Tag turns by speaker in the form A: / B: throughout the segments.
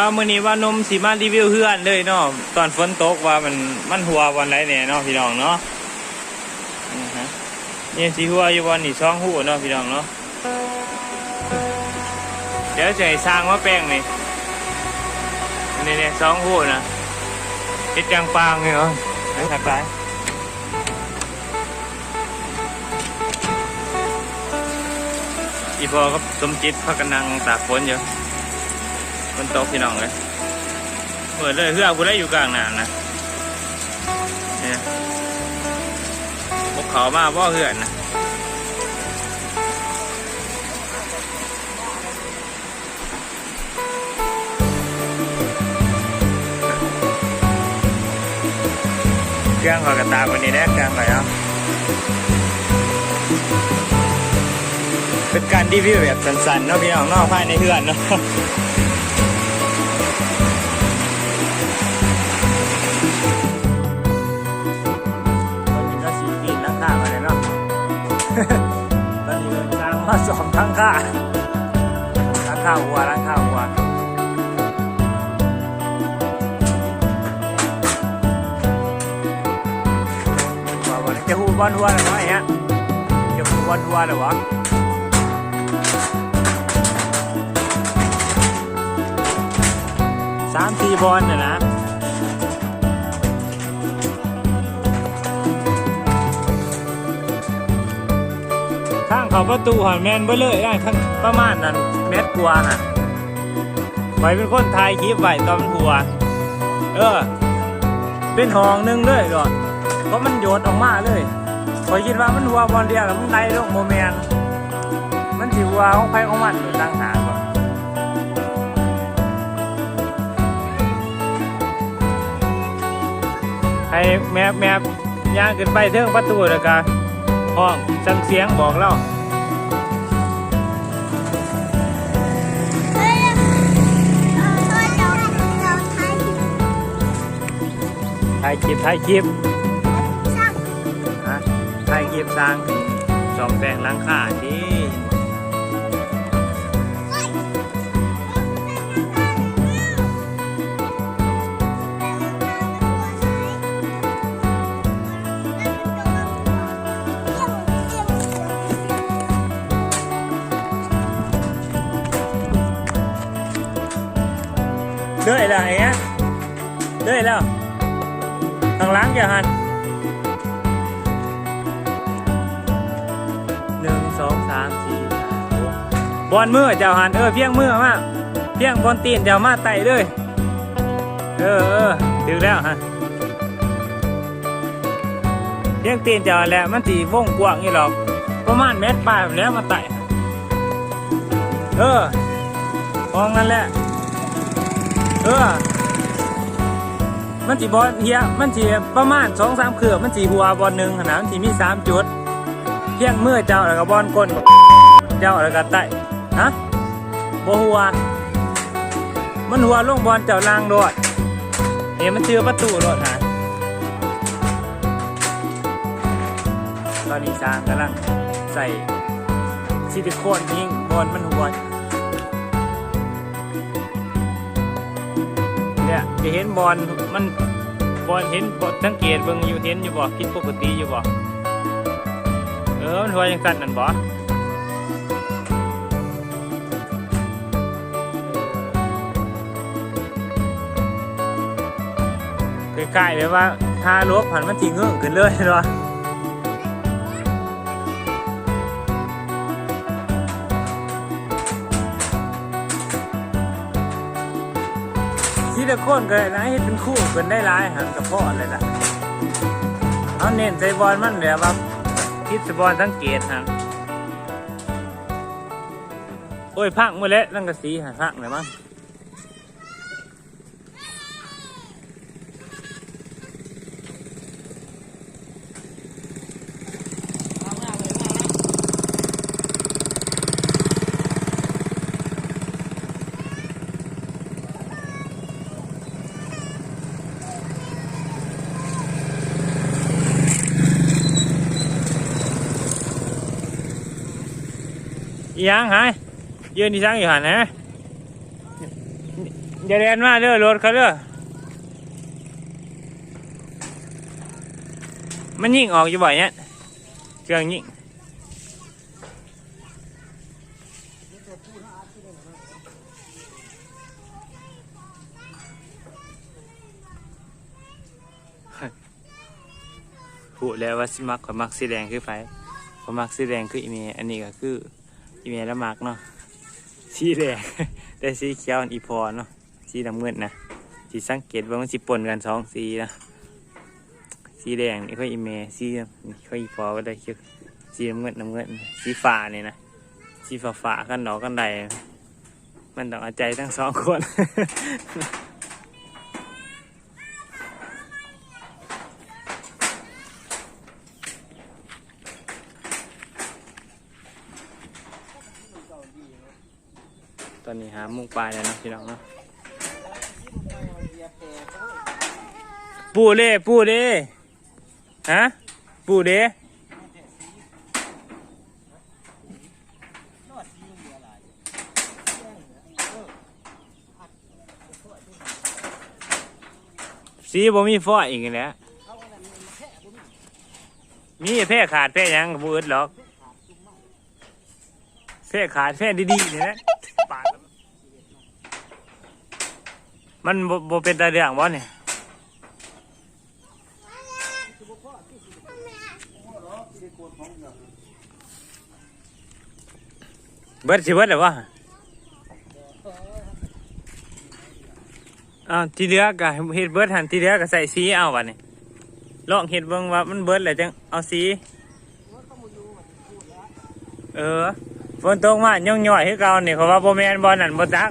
A: เอามื้อนี้ว่านมสิมารีวิวเฮือนเลยเนาะตอนฝนตกว่ามันมันหัววันไหนแน่เนาะพี่น้องเนาะนี่ฮะนี่สิหัวอยู่วันนี้ช่องหูเนาะพี่น้องเนาะเดี๋ยวจะให้สร้างว่าแป้งนี่นี่เนี่ยช่องหูนะเฮ็ดจังปางนี่เนาะนะครับไปอีพอกับสมจิตพักกันนั่งตากฝนอยู่ ฝนตกพี่น้องเลยเปิดเลยเพื่อกูได้อยู่กลางน้ำนะเนี่ยพวกเขามาบ่เหือนนะเครื่องขอยกระตากวันนี้ได้เครื่องขอยเอาเป็นการรีวิวแบบสั้นๆเนาะพี่น้องนอกภายในเฮือนเนาะ ทั้งข้าวัวทั้งข้าวัวว่าวันนี้จะหูบอลหัวหรือไม่ฮะจะหูบอลหัวหรือวะสามสี่บอลน่ะนะข้างเขาประตูหันแมนเบเลยได้ทั้งประมาณนั้น เมตรกว่าฮะไว้เป็นคนไทยคลิปไว้ตอนมันหัว เออ เป็นห้องหนึงเลยก่อนเพราะมันโยนออกมาเลยคอยคิดว่ามันหัวบอลเดียวแล้วมันไล่ลงโมเมนมันสิหัวของใครของมันต่างหากก่อนให้แมบแมบย่างขึ้นไปเทิงประตูแล้วก็ห้องสังเสียงบอกเราายคลิปถ่ายคลิปฮะถ่ายคลิปสร้างจอมแปลงหล้างค่าดีเด้ยแล้วไอ้เงี้ยเด้ยแล้ว ทางหล้างจะหันหนึ่งสองสามสี่ห้าหกบอลมือเจ้าหันเออเพียงมือมาเพียงบอลตีนเจ้ามาไต่เลยเออเออถึงแล้วฮะเพียงตีนเจ้าแหละมันสีวงกว้างนี่หรอกประมาณเมตรปลายแบบนี้มาไต่เออมองนั่นแหละเออ มันจีบอลเฮียมันจีประมาณสองสามเครือมันจีหัวบอลหนึ่งขนาดมันจีมีสามจุด เพียงเมื่อเจ้าแล้วก็บอลก้นเจ้าแล้วก็ไตฮะบ่หัว มันหัวลงบอลเจ้านางโดดเห็นมันเชื่อประตูโดดฮะตอนนี้ช้างกำลังใส่ซิลิโคนยิงบอลมันหัว จะเห็นบอลมันบอลเห็นบอลสังเกตเบิ่งอยู่เห็นอยู่บ่คิดปกติอยู่บ่เออมันหัวยังสั่นนั่นบ่ใกล้ๆแบบว่าถ้าลบผันมันทีเงื่องขึ้นเลยเนาะ ซิลิโคนก็ได้นะเฮ็ดเป็นคู่เป็นได้หลายหันกับพ่อเลยล่ะเอาเน้นใส่บอลมันเหลือว่าคิดสบอลสังเกตหันโอ้ยพังหมดแล้วนั่งกระสีหันพังเลยมั้ง ยังหายยืนที่ช่างอยู่หันนะอย่าเรียนมาเด้อรถเขาเด้อมันยิงออกอยู่บ่อยเนี่ยเครื่องยิงพูดแล้วว่าสิมักกับมักสีแดงคือไฟผมมักสีแดงคืออีเมอันนี้ก็คือ อีเมแล้วมักเนาะสีแดงแต่สีเขียวอันอีพอเนาะสีน้ำเงินนะสีสังเกตว่ามันสิปนกันสองสีนะสีแดงนี่ค่อยอีเมลสีนี่ค่อยอีพอก็ได้คือสีน้ำเงินน้ำเงินสีฟ้านี่ยนะสีฟ้าฟ้ากันดอกกันใดมันต้องเอาใจทั้งสองคน อนนี้หามุงปลาแล้วเนาะพี่น้องเนาะปูเด้ปูเด้ฮะปูเด้สีบ่มีฟออีกแล้วมีแพร่ขาดแพร่ยังกับบูอึดหรอกแพร่ขาดแพร่ดีๆนี่แหละปาดแล้ว มันบบ่เป็นตาเรื่องบ่เนี่ยเบิดสิเบิดเลยวะอ้าวที่เหลือก็เฮ็ดเบิดหันทีเหลือก็ใส่สีเอาบัดนี้ลองเฮ็ดเบิ่งว่ามันเบิดแล้วจังเอาสีเออฝนตกมาย่องย่อยคือเก่านี่เขาว่าโบแมนบ่นั่นบ่จัก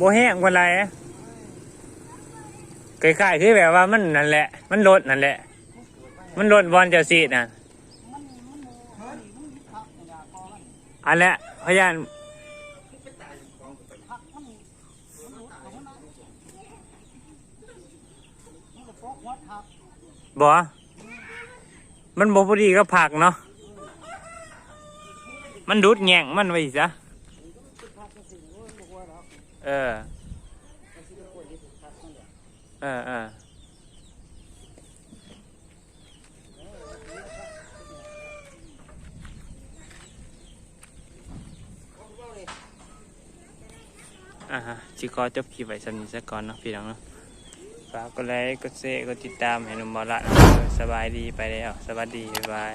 A: บแห้งกว่าไรคล้ายๆคือแบบว่ามันนั่นแหละ มันลดนั่นแหละ มันลดบอลเจ้าซีน่ะอันแหละพยานบ่มันบ่พอดีก็ผักเนาะ มันดูดแง่งมันไว้ซะ เออเออเอออ่าฮะชิคอจบคลิปไว้สำนี้ซะก่อนเนาะพี่น้องเนาะฝากกดไลค์กดแชร์กดติดตามให้หนุ่มบอลละสบายดีไปแล้วสวัสดีบ๊ายบาย